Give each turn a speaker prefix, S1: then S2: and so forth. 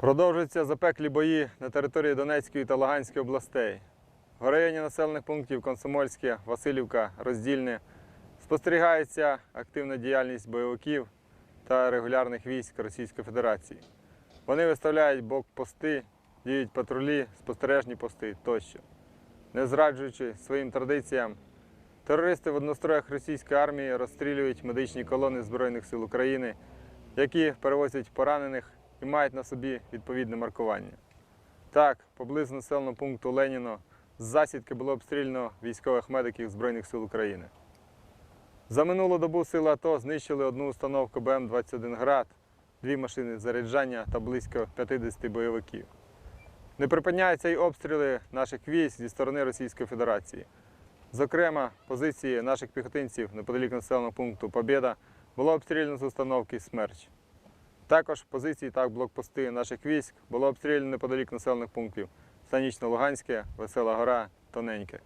S1: Продовжуються запеклі бої на території Донецької та Луганської областей. В районі населених пунктів Комсомольське, Васильівка, Роздільне спостерігається активна діяльність бойовиків та регулярних військ Російської Федерації. Вони виставляють блокпости, діють патрулі, спостережні пости тощо. Не зраджуючи своїм традиціям, терористи в одностроях російської армії розстрілюють медичні колони Збройних сил України, які перевозять поранених і мають на собі відповідне маркування. Так, поблизу населеного пункту Леніно з засідки було обстріляно військових медиків Збройних сил України. За минулу добу сили АТО знищили одну установку БМ-21 Град, дві машини заряджання та близько 50 бойовиків. Не припиняються й обстріли наших військ зі сторони Російської Федерації. Зокрема, позиції наших піхотинців неподалік населеного пункту Побєда було обстріляно з установки Смерч. Також позиції та блокпости наших військ було обстріляно неподалік населених пунктів Станічно-Луганське, Весела Гора, Тоненьке.